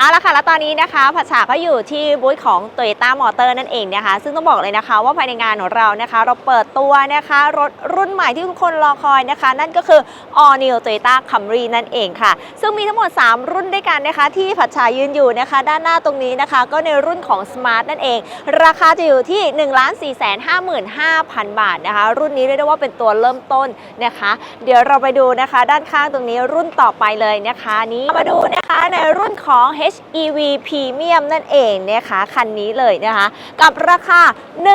เอาละค่ะแล้วตอนนี้นะคะผัชชาก็อยู่ที่บูธของ Toyota Motor นั่นเองนะคะ ซึ่งต้องบอกเลยนะคะว่าภายในงานของเรานะคะ เราเปิดตัวนะคะรถรุ่นใหม่ที่ทุกคนรอคอยนะคะ นั่นก็คือ All New Toyota Camry นั่นเองค่ะ ซึ่งมีทั้งหมด 3 รุ่นด้วยกันนะคะ ที่ผัชชายืนอยู่นะคะ ด้านหน้าตรงนี้นะคะ ก็ในรุ่นของ Smart นั่นเอง ราคาจะอยู่ที่ 1 4 5 5 0 0 0 บาทนะคะ รุ่นนี้เรียกได้ว่าเป็นตัวเริ่มต้นนะคะ เดี๋ยวเราไปดูนะคะ ด้านข้างตรงนี้รุ่นต่อไปเลยนะคะ นี้มาดูนะคะในรุ่นของ HEV Premium นั่นเองนะคะคันนี้เลยนะคะ กับราคา 1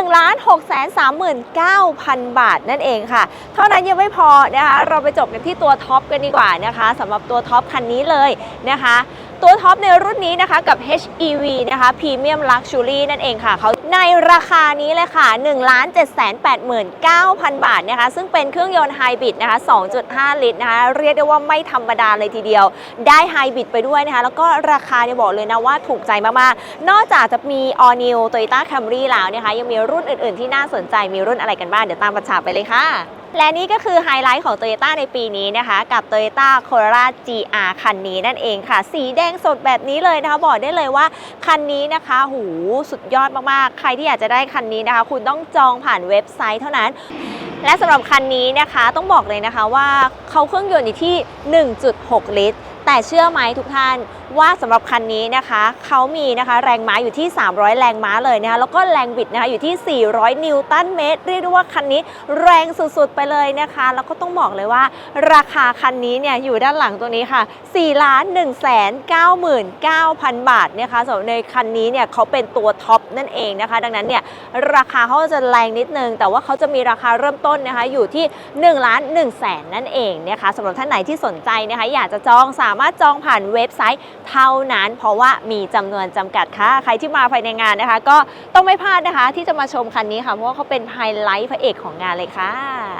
6 3 9 0 0 0 บาทนั่นเองค่ะ เท่านั้นยังไม่พอนะคะ เราไปจบกันที่ตัวท็อปกันดีกว่านะคะสำหรับตัวท็อปคันนี้เลยนะคะ ตัวท็อปในรุ่นนี้นะคะกับ HEV นะคะ Premium Luxury นั่นเองค่ะเขาในราคานี้เลยค่ะ 1 7 8 9 0 0 บาทนะคะ ซึ่งเป็นเครื่องยนต์ไฮบริดนะคะ 2.5 ลิตรนะคะ เรียกได้ว่าไม่ธรรมดาเลยทีเดียว ได้ไฮบริดไปด้วยนะคะ แล้วก็ราคาเนี่ยบอกเลยนะว่าถูกใจมาก ๆ นอกจากจะมี All New Toyota Camry แล้วนะคะ ยังมีรุ่นอื่น ๆ ที่น่าสนใจมีรุ่นอะไรกันบ้าง เดี๋ยวตามประชาไปเลยค่ะ และนี่ก็คือไฮไลท์ของ Toyota ในปีนี้นะคะ กับ Toyota Corolla GR คันนี้นั่นเองค่ะ สีแดงสดแบบนี้เลยนะคะบอกได้เลยว่า คันนี้นะคะหูสุดยอดมากๆ ใครที่อยากจะได้คันนี้นะคะ คุณต้องจองผ่านเว็บไซต์เท่านั้น และสำหรับคันนี้นะคะต้องบอกเลยนะคะว่าเขาเครื่องยนต์อยู่ที่ 1.6 ลิตร แต่เชื่อไหมทุกท่านว่าสำหรับคันนี้นะคะเขามีนะคะแรงม้าอยู่ที่ 300 แรงม้าเลยนะคะแล้วก็แรงบิดนะคะอยู่ที่ 400 นิวตันเมตรเรียกได้ว่าคันนี้แรงสุดๆไปเลยนะคะ แล้วก็ต้องบอกเลยว่า ราคาคันนี้เนี่ยอยู่ด้านหลังตรงนี้ค่ะ4ล้าน1แสน99,000 บาทนะคะสำหรับในคันนี้เนี่ยเขาเป็นตัวท็อปนั่นเองนะคะ ดังนั้นเนี่ยราคาเขาจะแรงนิดนึง แต่ว่าเขาจะมีราคาเริ่มต้นนะคะอยู่ที่1ล้าน1แสนนั่นเองนะคะสำหรับท่านไหนที่สนใจนะคะอยากจะจองสามารถจองผ่านเว็บไซต์เท่านั้น เพราะว่ามีจำนวนจำกัดค่ะ ใครที่มาภายในงานนะคะ ก็ต้องไม่พลาดนะคะ ที่จะมาชมคันนี้ค่ะ เพราะว่าเขาเป็นไฮไลท์พระเอกของงานเลยค่ะ